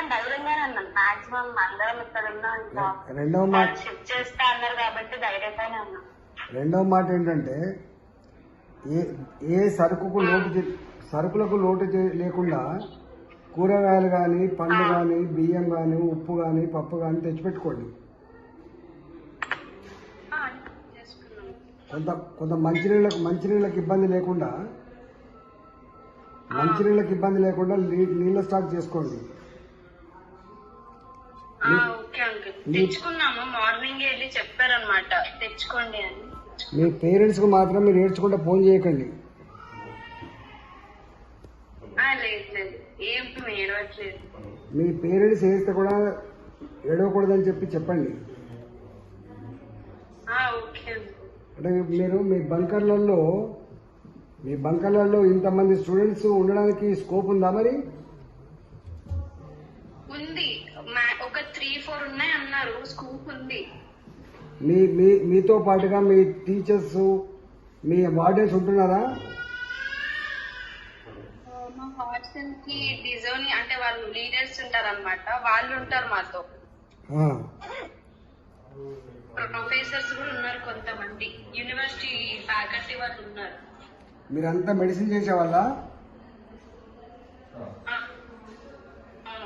Maximum అందరం ఇక్కడ ఉన్నాం సార్ రెండవ మాట షిఫ్ట్ చేస్తా అన్నారు కాబట్టి ధైర్యంగానే ఉన్నాం. రెండవ మాట ఏంటంటే ఏ ఏ సరుకుకు లోటు చే- సరుకులకు లోటు చే- లేకుండా కూరగాయలు కానీ పండ్లు కానీ బియ్యం కానీ ఉప్పు కానీ పప్పు కానీ తెచ్చిపెట్టుకోండి. ఆ, చేసుకున్నాం. కొంత కొంత మంచినీళ్ళకు మంచినీళ్ళకి ఇబ్బంది లేకుండా మంచినీళ్ళకి ఇబ్బంది లేకుండా నీ- నీళ్ళ స్టాక్ చేసుకోండి. Okay uncle. తెచ్చుకున్నాము. మార్నింగ్ వెళ్ళి చెప్పారనమాట తెచ్చుకోండి అని. మీ పేరెంట్స్కి మాత్రం మీరు ఏడ్చుకుంటూ ఫోన్ చేయకండి. మీ పేరెంట్స్ ఏడిస్తే కూడా ఏడవకూడదని చెప్పి చెప్పండి. అంటే మీరు మీ బంకర్లలో మీ బంకర్లలో ఇంతమంది స్టూడెంట్స్ ఉండడానికి స్కోప్ ఉందా మరి? ఉంది. ఒక త్రీ ఫోర్ ఉన్నాయి అన్నారు. స్కూప్ ఉంది. మీ మీ మీతో పాటుగా మీ టీచర్స్ మీ వార్డెన్స్ ఉంటున్నారా? మా హాస్టల్కి డిజైన్ అంటే వాళ్ళు లీడర్స్ ఉంటారు అనమాట వాళ్ళు ఉంటారు మాతో. ప్రొఫెసర్స్ కూడా ఉన్నారు కొంతమంది. యూనివర్సిటీ ఫ్యాకల్టీ వాళ్ళు ఉన్నారు. మీరంతా మెడిసిన్ చేసేవాళ్ళ?